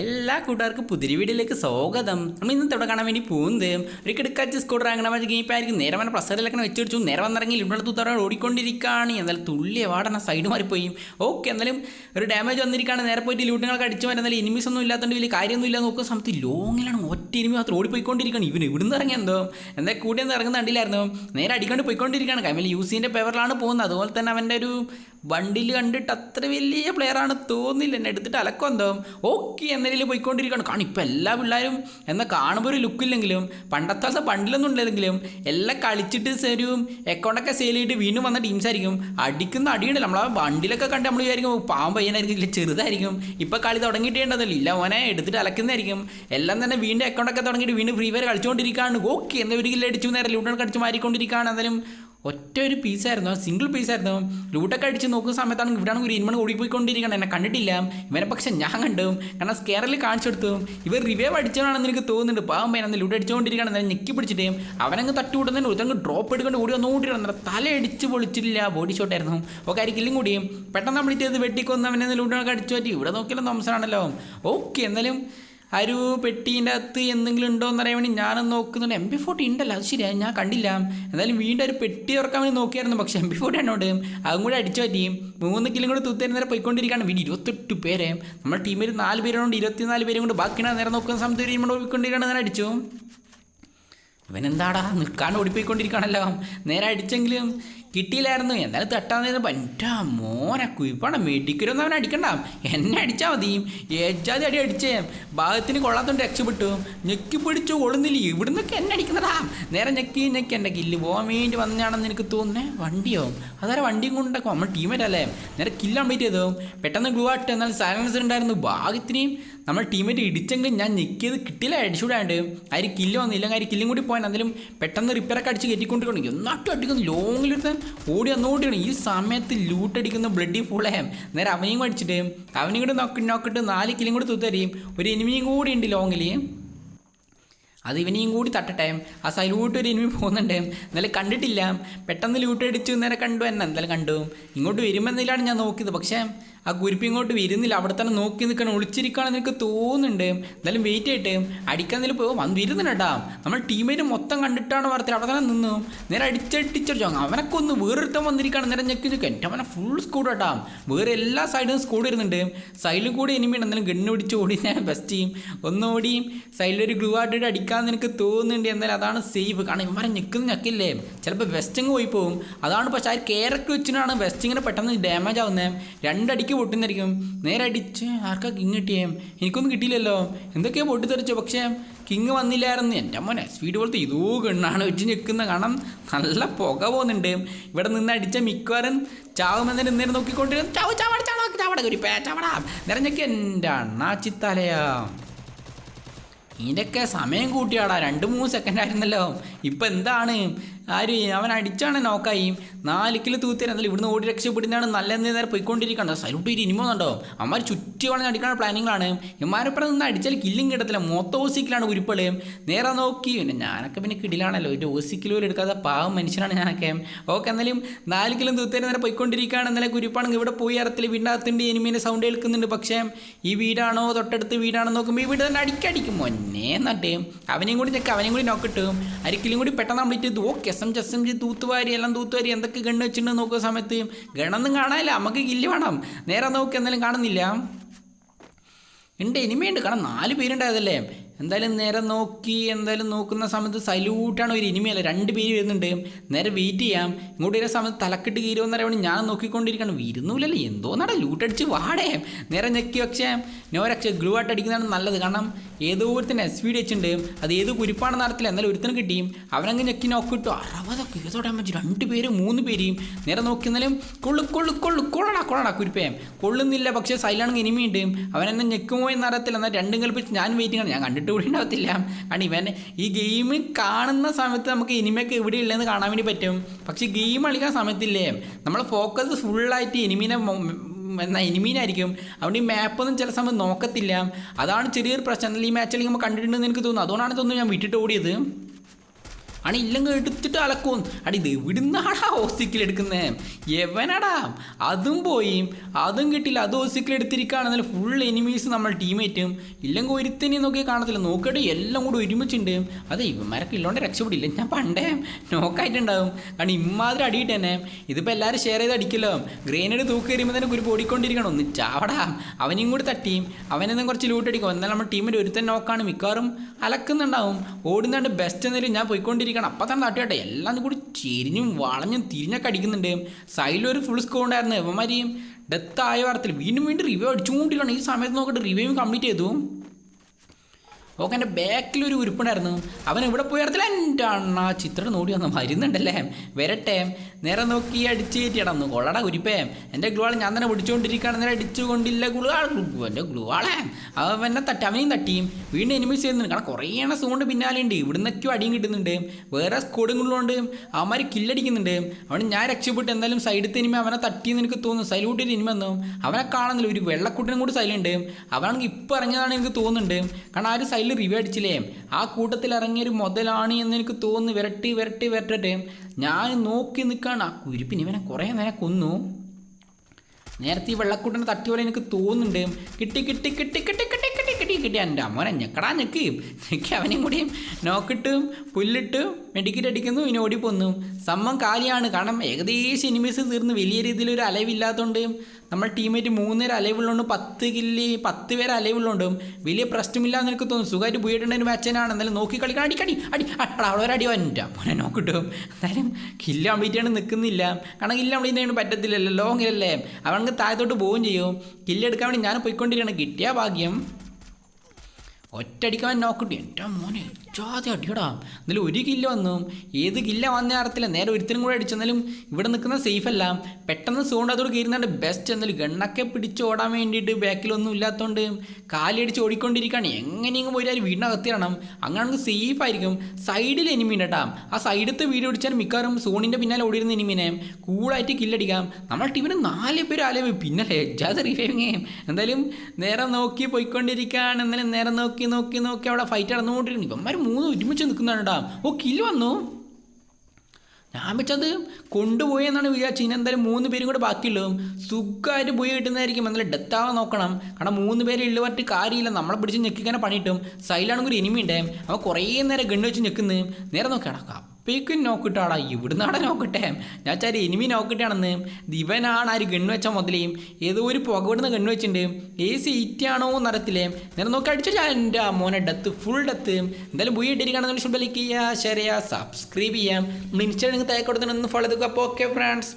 എല്ലാ കൂട്ടുകാർക്കും പുതിരി വീഡിയോയിലേക്ക് സ്വാഗതം. നമ്മൾ ഇന്ന് ഇവിടെ കാണാൻ വേണ്ടി പോകുന്നത് ഒരു കിടക്കാച്ച സ്കൂട്ടർ അങ്ങനെ ഇപ്പോൾ ആയിരിക്കും. നേരെ വന്ന പ്രസറിലൊക്കെ വെച്ചടിച്ചു. നേരെ വന്നിറങ്ങി ഇവിടെ തൂത്തറ ഓടിക്കൊണ്ടിരിക്കുകയാണ്. എന്നാലും തുള്ളിയ വാടന സൈഡ് മാറിപ്പോയി. ഓക്കെ എന്നാലും ഒരു ഡാമേജ് വന്നിരിക്കുകയാണ്. നേരെ പോയിട്ട് ലൂട്ടുകളൊക്കെ അടിച്ചു വരാൻ എന്നാലും എനിമീസ് ഒന്നും ഇല്ലാത്തതുകൊണ്ട് വലിയ കാര്യമൊന്നും ഇല്ല നോക്കുന്ന സമയത്ത് ലോങ്ങിലാണ് ഒറ്റ എനിമി മാത്രം ഓടിപ്പോയിക്കൊണ്ടിരിക്കുകയാണ്. ഇവന് ഇവിടുന്ന് ഇറങ്ങി എന്തോ? എന്താ കൂടി ഒന്ന് ഇറങ്ങുന്ന കണ്ടില്ലായിരുന്നു? നേരെ അടിക്കൊണ്ട് പോയിക്കൊണ്ടിരിക്കുകയാണ്. കൈമൽ യൂസിന്റെ പേപ്പറിലാണ് പോകുന്നത്. അതുപോലെ തന്നെ അവന്റെ ഒരു വണ്ടിയിൽ കണ്ടിട്ട് അത്ര വലിയ പ്ലെയറാണ് തോന്നില്ല. എന്നെ എടുത്തിട്ട് അലക്കം എന്തോ. ഓക്കെ നിലയിൽ പോയിക്കൊണ്ടിരിക്കുകയാണ്. കാരണം ഇപ്പം എല്ലാ പിള്ളേരും എന്നാൽ കാണുമ്പോൾ ഒരു ലുക്കില്ലെങ്കിലും പണ്ടത്തെ ബണ്ടിലൊന്നും ഉണ്ടെങ്കിലും എല്ലാം കളിച്ചിട്ട് സേരും അക്കൗണ്ടൊക്കെ സെയിൽ ചെയ്തിട്ട് വീണ്ടും വന്ന ടീംസ് ആയിരിക്കും. അടിക്കുന്ന അടിയുണ്ടല്ലോ. നമ്മളാ വണ്ടിയിലൊക്കെ കണ്ട് നമ്മൾ വിചാരിക്കും പാവം പയ്യനായിരിക്കും ഇല്ല ചെറുതായിരിക്കും. ഇപ്പം കളി തുടങ്ങിയിട്ടേ ഉണ്ടല്ലോ ഇല്ല മോനെ എടുത്തിട്ട് അലക്കുന്നതായിരിക്കും. എല്ലാം തന്നെ വീണ്ടും അക്കൗണ്ടൊക്കെ തുടങ്ങിയിട്ട് വീണ്ടും ഫ്രീ ഫയർ കളിച്ചുകൊണ്ടിരിക്കുകയാണ് ഓക്കെ എന്ന ഒരു കില്ല് അടിച്ചു നേരെ ലൂട്ടൺ കളിച്ച് മാറിക്കൊണ്ടിരിക്കുകയാണ്. എന്തായാലും ഒറ്റ ഒരു പീസായിരുന്നു സിംഗിൾ പീസായിരുന്നു ലൂട്ടൊക്കെ അടിച്ച് നോക്കുന്ന സമയത്താണ് ഇവിടെയാണ് ഒരു ഇൻമൺ ഓടിപ്പോയിക്കൊണ്ടിരിക്കണം എന്നെ കണ്ടിട്ടില്ല. ഇവനെ പക്ഷെ ഞാൻ കണ്ടു. കാരണം സ്കെയറിൽ കാണിച്ചു കൊടുത്തു. ഇവർ റിവേവ് അടിച്ചവനാണെന്ന് എനിക്ക് തോന്നുന്നുണ്ട്. പാവം പേന ലൂട്ട് അടിച്ചുകൊണ്ടിരിക്കണം എന്നെ ഞെക്കി പിടിച്ചിട്ട്. അവനങ്ങ് തട്ടി വിടുന്നതിന് ഒരുത്തങ്ങ് ഡ്രോപ്പ് എടുക്കൊണ്ട് ഓടി വന്നുകൊണ്ടിരിക്കണം തല അടിച്ച് പൊളിച്ചില്ല ബോഡി ഷോട്ടായിരുന്നു ഓക്കെ ആയിരിക്കില്ലും കൂടി. പെട്ടെന്ന് കംപ്ലീറ്റ് ചെയ്ത് വെട്ടിക്കൊന്ന് അവനെ ലൂട്ടൊക്കെ അടിച്ചു പറ്റി ഇവിടെ നോക്കിയാലും തോമസനാണല്ലോ ഓക്കെ എന്നാലും ആ ഒരു പെട്ടീന്റെ അകത്ത് എന്തെങ്കിലും ഉണ്ടോ എന്ന് അറിയാൻ വേണ്ടി ഞാനൊന്ന് നോക്കുന്നുണ്ട്. എം ബി ഫോർട്ടി ഉണ്ടല്ലോ അത് ശരിയാണ് ഞാൻ കണ്ടില്ല. എന്തായാലും വീണ്ടും ഒരു പെട്ടി തുറക്കാൻ വേണ്ടി നോക്കിയായിരുന്നു പക്ഷേ എം ബി ഫോർട്ടി എന്നോട് അതും കൂടെ അടിച്ചു പറ്റി. മൂന്ന് കിലും കൂടെ തുത്തേരി നേരെ പോയിക്കൊണ്ടിരിക്കുകയാണ്. വീട് ഇരുപത്തെട്ട് പേരെ. നമ്മുടെ ടീമിൽ നാല് പേരുണ്ട് ഇരുപത്തിനാല് പേരും കൊണ്ട് ബാക്കിയാണ്. നേരെ നോക്കുന്ന സമയത്ത് ഒരു ഇവിടെ പോയിക്കൊണ്ടിരിക്കുകയാണ് നേരെ അടിച്ചു. ഇവനെന്താടാ നിൽക്കാണ്ട് ഓടിപ്പോയിക്കൊണ്ടിരിക്കുകയാണല്ലോ. നേരെ അടിച്ചെങ്കിലും കിട്ടിയില്ലായിരുന്നു. എന്നാലും തട്ടാന്ന് പറ്റാ മോനെ കുയിപ്പാണ് മെഡിക്കലൊന്നും അവൻ അടിക്കണ്ട. എന്നെ അടിച്ചാൽ മതി. ഏജാതി അടി അടിച്ചേ. ഭാഗത്തിന് കൊള്ളാത്തോണ്ട് രക്ഷപ്പെട്ടു. ഞെക്കി പിടിച്ചു കൊള്ളുന്നില്ല ഇവിടുന്നൊക്കെ എന്നെ അടിക്കുന്നതാ. നേരെ ഞെക്കി ഞെക്കി എന്റെ കില്ല് പോകാൻ വേണ്ടി വന്നതാണെന്ന് എനിക്ക് തോന്നുന്നേ. വണ്ടിയോ? അതാരെ വണ്ടിയും കൊണ്ടുണ്ടാക്കും നമ്മൾ ടീമേറ്റ് അല്ലേ? നേരെ കില്ല് കംപ്ലീറ്റ് ചെയ്തു പെട്ടെന്ന് ഗ്ലൂ ആട്ട് എന്നാൽ സൈലൻസർ ഉണ്ടായിരുന്നു. ഭാഗത്തിനെയും നമ്മൾ ടീമേറ്റ് ഇടിച്ചെങ്കിലും ഞാൻ ഞെക്കിയത് കിട്ടില്ല അടിച്ചുകൂടാണ്ട്. അതിൽ കില്ല് വന്നില്ല. കാര്യം കില്ലും കൂടി പോയാൽ അതിലും പെട്ടെന്ന് റിപ്പയറൊക്കെ അടിച്ച് കയറ്റിക്കൊണ്ടിരിക്കണം. എന്നാട്ടും അടിക്കുന്നു. ലോങ്ങിലൊരുത്തൻ ഓടി ഓടിയാണ്. ഈ സമയത്ത് ലൂട്ടടിക്കുന്ന ബ്ലഡി ഫുള്ളേ നേരെ അവനെയും അടിച്ചിട്ട് അവനെയും കൂടെ നോക്കി നോക്കിട്ട് നാല് കിലും കൂടി തൂത്തരിയും ഒരു എനിമിയും കൂടി ഉണ്ട് ലോങ്ങിൽ അത് ഇവനെയും കൂടി തട്ടട്ടെ. ആ സൈലൂട്ട് ഒരു എനിമി പോകുന്നുണ്ട്. എന്നാലും കണ്ടിട്ടില്ല. പെട്ടെന്ന് ലൂട്ട് അടിച്ചു നേരെ കണ്ടു എന്നെ? എന്തായാലും കണ്ടു. ഇങ്ങോട്ട് വരുമെന്നില്ലാണ് ഞാൻ നോക്കിയത്. പക്ഷേ ആ കുരിപ്പ് ഇങ്ങോട്ട് വരുന്നില്ല. അവിടെ തന്നെ നോക്കി നിൽക്കണം ഒളിച്ചിരിക്കുകയാണെന്ന് എനിക്ക് തോന്നുന്നുണ്ട്. എന്തായാലും വെയിറ്റ് ചെയ്യട്ടെ. അടിക്കാൻ നില പോകും വന്ന് വരുന്നുണ്ട് നമ്മൾ ടീമേറ്റ് മൊത്തം കണ്ടിട്ടാണ് വാർത്തയിൽ അവിടെ തന്നെ നിന്നു. നേരെ അടിച്ചടിച്ചടിച്ചോ അവനൊക്കെ ഒന്ന് വേറൊരുത്തം വന്നിരിക്കുകയാണ് നേരെ ഞെക്കി നിൽക്കുക എന്റെ അവനെ ഫുൾ സ്കൂഡ് കേട്ടാ വേറെ എല്ലാ സൈഡിലും സ്കൂഡ് വരുന്നുണ്ട്. സൈഡിലും കൂടി എനിമിയുണ്ട് എന്തായാലും ഗണ്ണ് പിടിച്ച് ഓടി ഞാൻ ബെസ്റ്റ് ചെയ്യും ഒന്നോടി സൈഡിലൊരു ഗ്ലൂ ആട്ടിട്ട് അടിക്കാമെന്ന് എനിക്ക് തോന്നുന്നുണ്ട്. എന്നാലും അതാണ് സേഫ് കാരണം ഇവന്മാരെ ഞെക്കുന്ന ഞെക്കില്ലേ? ചിലപ്പോൾ വെസ്റ്റിങ് പോയി പോകും അതാണ് പക്ഷേ ആ കേരക്ക് വെച്ചിട്ടാണ് വെസ്റ്റിങ്ങിന് പെട്ടെന്ന് ഡാമേജ് ആവുന്നത് രണ്ടടിക്ക് പൊട്ടുന്നതായിരിക്കും. നേരെ അടിച്ച് ആർക്കാ കിങ് കിട്ടിയേ? എനിക്കൊന്നും കിട്ടിയില്ലല്ലോ. എന്തൊക്കെയോ പൊട്ടിത്തെറിച്ചു. പക്ഷേ കിങ് വന്നില്ലായിരുന്നു. എന്റെ മോനെ സ്പീഡ് പോലത്തെ ഇതോ കണ്ണാണ് വെച്ച് നിൽക്കുന്ന കാണാം. നല്ല പുക പോകുന്നുണ്ട്. ഇവിടെ നിന്ന് അടിച്ച മിക്കവാറും ചാവുമെന്നെ നിന്നേരം നോക്കിക്കൊണ്ടിരുന്നു. ചാവ് ചാവട ചാവട ചാവട ഒരു പേ ചാവട. നിറഞ്ഞൊക്കെ എന്റെ അണ്ണാച്ചിത്തലയാ. ഇതിന്റെയൊക്കെ സമയം കൂട്ടിയാടാ. രണ്ട് മൂന്ന് സെക്കൻഡ് ആയിരുന്നല്ലോ. ഇപ്പം എന്താണ്? ആര്? അവൻ അടിച്ചാണ് നോക്കായി നാല് കിലോ തൂത്തരാൻ എന്നാലും ഇവിടുന്ന് ഓടി രക്ഷപ്പെടുന്നതാണ് നല്ല നേരം പോയിക്കൊണ്ടിരിക്കണം സല്യൂട്ട് ഇരി ഇനിമോന്നുണ്ടോ അമ്മമാർ ചുറ്റി വളഞ്ഞ് അടിക്കാനുള്ള പ്ലാനിങ്ങളാണ് ഇമാരപ്പുറം നിന്ന് അടിച്ചാൽ കില്ലും കിട്ടത്തില്ല. മൊത്തം ഓസിക്കിലാണ് ഉരുപ്പൾ. നേരെ നോക്കി. പിന്നെ ഞാനൊക്കെ പിന്നെ കിടിലാണല്ലോ. ഒരു ഓസിക്കിലോ എടുക്കാത്ത പാവം മനുഷ്യനാണ് ഞാനൊക്കെ. ഓക്കെ എന്നാലും നാല് കിലോ തൂത്തേരം നേരെ പോയിക്കൊണ്ടിരിക്കുകയാണ്. എന്നാലും ഉരുപ്പാണെങ്കിൽ ഇവിടെ പോയി അറത്തിൽ വീടിനകത്തുണ്ട് എനിമീന്റെ സൗണ്ട് കേൾക്കുന്നുണ്ട്. പക്ഷേ ഈ വീടാണോ? തൊട്ടടുത്ത് വീടാണോ? നോക്കുമ്പോൾ ഈ വീട് തന്നെ അടിക്കടിക്കും മൊന്നേ എന്നിട്ട് അവനെയും കൂടി ഞെക്ക് അവനെയും കൂടി നോക്കിട്ടും അരിക്കലും കൂടി പെട്ടെന്ന് കംപ്ലീറ്റ് ചെയ്തു ഓ കെസം ജി തൂത്തുവാരി എല്ലാം തൂത്തുവാരി എന്തൊക്കെ ഗണ്ണ് വെച്ചിട്ടുണ്ടെന്ന് നോക്കുന്ന സമയത്ത് ഗണ്ണൊന്നും കാണാനില്ല. നമുക്ക് കില്ല് വേണം. നേരെ നോക്കി എന്തായാലും കാണുന്നില്ല. ഉണ്ട് ഇനിമയുണ്ട്. കാരണം നാല് പേരുണ്ടായതല്ലേ? എന്തായാലും നേരെ നോക്കി എന്തായാലും നോക്കുന്ന സമയത്ത് സല്യൂട്ടാണ് ഒരു ഇനിമയല്ല രണ്ട് പേര് വരുന്നുണ്ട്. നേരെ വെയിറ്റ് ചെയ്യാം. ഇങ്ങോട്ട് വരുന്ന സമയത്ത് തലക്കെട്ട് വേണ്ടി ഞാൻ നോക്കിക്കൊണ്ടിരിക്കണം വിരുന്നൂലല്ലേ? എന്തോ നട. ലൂട്ടടിച്ച് വാടേ. നേരെ ഞെക്കി പക്ഷേ നോരക്ഷ ഗ്ലൂ ആയിട്ട് അടിക്കുന്നതാണ് നല്ലത്. കാരണം ഏതോ ഒരുത്തിന് എസ് വി ഡി വെച്ചിട്ടുണ്ട്. അത് ഏത് കുരിപ്പാണ് നടത്തില്ല. എന്നാലും ഒരുത്തിന് കിട്ടിയും. അവനങ്ങ് ഞെക്കി നോക്കിട്ടു അറുപതൊക്കെ ഏതോ ഡാമേജ് രണ്ട് പേര് മൂന്ന് പേരെയും നേരെ നോക്കി എന്നാലും കൊള്ളു കൊള്ളു കൊള്ളു കൊള്ളടാ കൊള്ളടാ കുരിപ്പേ. കൊള്ളുന്നില്ല. പക്ഷേ സൈലാണെങ്കിൽ ഇനിമയുണ്ട്. അവനെന്നെ ഞെക്കുമോ എന്നറിയത്തില്ല എന്നാൽ രണ്ടും കൽപ്പിച്ച് ഞാൻ വെയിറ്റിംഗ് ആണ്. ഞാൻ കണ്ടിട്ട് കൂടി ഉണ്ടാവത്തില്ല കാരണം ഇവൻ ഈ ഗെയിം കാണുന്ന സമയത്ത് നമുക്ക് ഇനിമയൊക്കെ എവിടെ ഉള്ളതെന്ന് കാണാൻ വേണ്ടി പറ്റും. പക്ഷേ ഗെയിം കളിക്കാൻ സമയത്തില്ലേ? നമ്മൾ ഫോക്കസ് ഫുള്ളായിട്ട് എനിമീനെ എന്നാൽ എനിമീനായിരിക്കും അതുകൊണ്ട് ഈ മാപ്പൊന്നും ചില സമയം നോക്കത്തില്ല. അതാണ് ചെറിയൊരു പ്രശ്നം. ഈ മാച്ച് കളിക്കുമ്പോൾ കണ്ടിട്ടുണ്ടെന്ന് എനിക്ക് തോന്നുന്നു. അതുകൊണ്ടാണ് തോന്നുന്നു ഞാൻ വിട്ടിട്ട് ഓടിയത്. അണി ഇല്ലെങ്കിൽ എടുത്തിട്ട് അലക്കും. അടി ഇത് എവിടുന്നാടാ ഓസിക്കിൽ എടുക്കുന്നത് എവനടാ? അതും പോയി. അതും കിട്ടില്ല അത് ഓസിക്കിൽ എടുത്തിരിക്കുകയാണെന്നാൽ ഫുൾ എനിമീസ് നമ്മൾ ടീമേറ്റും ഇല്ലെങ്കിൽ ഒരുത്തനെ നോക്കി കാണത്തില്ല. നോക്കിയിട്ട് എല്ലാം കൂടി ഒരുമിച്ചുണ്ട്. അതെ ഇവന്മാരൊക്കെ ഇല്ലോണ്ട് രക്ഷപ്പെടില്ല. ഞാൻ പണ്ടേ നോക്കായിട്ടുണ്ടാവും കാരണം ഇമ്മാതിരി അടിയിട്ട് തന്നെ. ഇതിപ്പോൾ എല്ലാവരും ഷെയർ ചെയ്ത് അടിക്കല്ലോ. ഗ്രേനേഡ് തൂക്കി കഴിയുമ്പോൾ തന്നെ ഒരു ഓടിക്കൊണ്ടിരിക്കണം ഒന്ന് ചാവടാ. അവനെയും കൂടി തട്ടിയും. അവനെന്നും കുറച്ച് ലൂട്ടടിക്കും എന്നാൽ നമ്മുടെ ടീമിന്റെ ഒരുത്തൻ നോക്കാണ് മിക്കവാറും അലക്കുന്നുണ്ടാവും. ഓടുന്നുണ്ട് ബെസ്റ്റ് എന്നതിൽ ഞാൻ പോയിക്കൊണ്ടിരിക്കണം അപ്പം തന്നെ തട്ടിയോട്ടെ. എല്ലാം കൂടി ചെരിഞ്ഞും വളഞ്ഞും തിരിഞ്ഞൊക്കെ അടിക്കുന്നുണ്ട്. ഒരു ഫുൾ സ്കോർ ഉണ്ടായിരുന്നു. ഇവന്മാരെയും ഡെത്ത് ആയ വാർത്തയിൽ വീണ്ടും വീണ്ടും റിവ്യൂ അടിച്ചുകൊണ്ടിരിക്കണം ഈ സമയത്ത് നോക്കിയിട്ട് റിവ്യൂ കംപ്ലീറ്റ് ചെയ്തു. ഓക്കെ എന്റെ ബാക്കിലൊരു ഉരുപ്പുണ്ടായിരുന്നു. അവൻ ഇവിടെ പോയടത്തില്ല എന്റെ അണ്ണ ചിത്രം നോടി വന്ന് വരുന്നുണ്ടല്ലേ? വരട്ടെ. നേരെ നോക്കി അടിച്ച് കയറ്റിയടന്നു കൊള്ളടാ ഉരിപ്പേ എന്റെ ഗ്ലുവാൾ ഞാൻ തന്നെ പിടിച്ചുകൊണ്ടിരിക്കുകയാണ്. നേരെ അടിച്ചുകൊണ്ടില്ല ഗ്ലുവാൾ എന്റെ ഗ്ലുവാളെ അവൻ എന്നെ തട്ടി അവനെയും തട്ടിയും വീണ്ടും എനിമീസ് ചെയ്യുന്നുണ്ട്. കാരണം കുറേ എണ്ണ സോണ്ട് പിന്നാലെ ഉണ്ട് ഇവിടുന്നൊക്കെയോ അടിയും കിട്ടുന്നുണ്ട്. വേറെ സ്കോഡുകളുണ്ട് അവന്മാർ കില്ലടിക്കുന്നുണ്ട് അവൻ ഞാൻ രക്ഷപ്പെട്ട്. എന്തായാലും സൈഡിൽ ഇനിമ അവനെ തട്ടിയെന്ന് എനിക്ക് തോന്നുന്നു. സൈലൂട്ടിൽ ഇനിമ വന്നു. അവനെ കാണുന്നില്ല. ഒരു വെള്ളക്കൂട്ടിനും കൂടി സൈലുണ്ട് അവനാണെങ്കിൽ ഇപ്പോൾ ഇറങ്ങിയതാണ് എനിക്ക് തോന്നുന്നുണ്ട്. കാരണം ആ ഒരു സൈഡിൽ റിവ്യൂ അടിച്ചില്ലേ? ആ കൂട്ടത്തിൽ ഇറങ്ങിയ ഒരു മുതലാണ് എന്ന് എനിക്ക് തോന്നുന്നു. വിരട്ടി വിരട്ടി വിരട്ടട്ടെ. ഞാൻ നോക്കി നിൽക്കുകയാണ് ആ കുരുപ്പിന് ഇവനെ കുറേ നേരം കൊന്നു. നേരത്തെ ഈ വെള്ളക്കൂട്ടിനെ തട്ടിയ പോലെ എനിക്ക് തോന്നുന്നുണ്ട്. കിട്ടി കിട്ടി കിട്ടി കിട്ടി കിട്ടി കിട്ടി കിട്ടി. എന്റെ അമ്മോനെ ഞെക്കടാ ഞെക്ക് ഞെക്കി അവനെയും കൂടിയും നോക്കിട്ടും പുല്ലിട്ട് മെഡിക്കറ്റ് അടിക്കുന്നു ഇനി ഓടിപ്പോന്നു. സമ്മം കാലിയാണ്. കാരണം ഏകദേശം എനിമീസ് തീർന്ന് വലിയ രീതിയിൽ ഒരു അലവില്ലാത്തതുകൊണ്ട് നമ്മൾ ടീമേറ്റ് മൂന്നേരം അലവുള്ളതുകൊണ്ട് പത്ത് കില്ലി പത്ത് പേര് അലവുള്ളതുകൊണ്ട് വലിയ പ്രശ്നമില്ലാന്ന് എനിക്ക് തോന്നുന്നു. സുഖമായിട്ട് പോയിട്ടുണ്ടെങ്കിൽ മാച്ചനാണ് എന്നാലും നോക്കി കളിക്കണം. അടിക്കടി അടി അടാ. അവിടെ ഒരു അടി. വന്നിട്ടാ മോനെ നോക്കിട്ടും. എന്തായാലും കില്ല കംപ്ലീറ്റ് നിൽക്കുന്നില്ല കാരണം കില്ല കംപ്ലീറ്റ് ചെയ്യാൻ പറ്റത്തില്ലല്ലോ. ലോങ്ങിലല്ലേ അവനക്ക് താഴത്തോട്ട് പോവുകയും ചെയ്യും. കില്ലെടുക്കാൻ വേണ്ടി ഞാൻ പോയിക്കൊണ്ടിരിക്കണം കിട്ടിയ ഭാഗ്യം. ഒറ്റയടിക്കാൻ നോക്കിട്ട്? എന്റെ മോനെ. ജാതി അടിയടാ. എന്നാലും ഒരു കില്ല വന്നു. ഏത് കില്ല വന്നേ അറിയത്തില്ല നേരെ ഒരുത്തിനും കൂടെ അടിച്ചെന്നാലും ഇവിടെ നിൽക്കുന്ന സേഫ് അല്ല. പെട്ടെന്ന് സോണ്ട് അതോട് കയറുന്നുണ്ട് ബെസ്റ്റ് എന്നാലും ഗണ്ണൊക്കെ പിടിച്ച് ഓടാൻ വേണ്ടിയിട്ട് ബാക്കിലൊന്നും ഇല്ലാത്തതുകൊണ്ട് കാലടിച്ച് ഓടിക്കൊണ്ടിരിക്കുകയാണ് എങ്ങനെയെങ്കിലും പോയി പോയാലും വീടിനകത്തിരണം അങ്ങനെ സേഫ് ആയിരിക്കും. സൈഡിൽ എനിമീൻ കേട്ടാ ആ സൈഡത്തെ വീട് പിടിച്ചാൽ മിക്കവാറും സോണിന്റെ പിന്നാലെ ഓടിയിരുന്ന എനിമീനെ കൂളായിട്ട് കില്ലടിക്കാം നമ്മൾ ടീമിന് നാല് പേര് ആലേ പിന്നെ ലജ്ജാതെ റിവൈവിങ് എന്തായാലും നേരെ നോക്കി പോയിക്കൊണ്ടിരിക്കുകയാണ്. എന്നാലും നേരെ നോക്കി നോക്കി നോക്കി അവിടെ ഫൈറ്റ് നടന്നുകൊണ്ടിരിക്കുന്നു. ഇവന്മാർ മൂന്ന് ഒരുമിച്ച് നിൽക്കുന്നതാണ്ടാ. ഓ കിൽ വന്നു. ഞാൻ വെച്ചത് കൊണ്ടുപോയി എന്നാണ് വിചാരിച്ചത്. ഇനി എന്തായാലും മൂന്ന് പേരും കൂടെ ബാക്കിയുള്ളൂ സുഖമായിട്ട് പോയി കിട്ടുന്നതായിരിക്കും. എന്നാലും ഡെത്ത് ആവാൻ നോക്കണം. കാരണം മൂന്ന് പേരെ ഉള്ള പറ്റി കാര്യമില്ല. നമ്മളെ പിടിച്ച് ഞെക്കിക്കാനെ പണിയിട്ടും. സൈലാണെങ്കിൽ ഒരു എനിമി ഉണ്ട്. അവൻ കുറേ നേരം ഗണ്ണ് വെച്ച് ഞെക്കുന്നു. നേരെ നോക്കിയാടാ കപ്പേക്കും നോക്കിട്ടാടാ ഇവിടുന്നാടെ നോക്കട്ടെ. ഞാൻ വെച്ചാൽ എനിമി നോക്കിട്ടാണെന്ന്. ദിവനാണ് ആര് ഗണ്ണ് വെച്ച മുതലേയും ഏതോ ഒരു പുക ഇവിടുന്ന് ഗണ്ണ് വെച്ചിട്ടുണ്ട് ഏ സീറ്റാണോ എന്നറിയത്തില്ലേ നേരം നോക്കി അടിച്ചു ഞാൻ എന്റെ മോനെ ഡെത്ത് ഫുൾ ഡെത്ത് എന്തായാലും പോയി ഇട്ടിരിക്കുകയാണെന്ന് ഇഷ്ടം ലൈക്ക് ചെയ്യുക ഷെയർ ചെയ്യുക സബ്സ്ക്രൈബ് ചെയ്യാം നമ്മൾ ഇൻസ്റ്റാഗ്രാമിൽ തയ്യാ കൊടുത്തിട്ട് ഒന്ന് ഫോളോ ചെയ്തു അപ്പോൾ ഓക്കെ ഫ്രണ്ട്സ്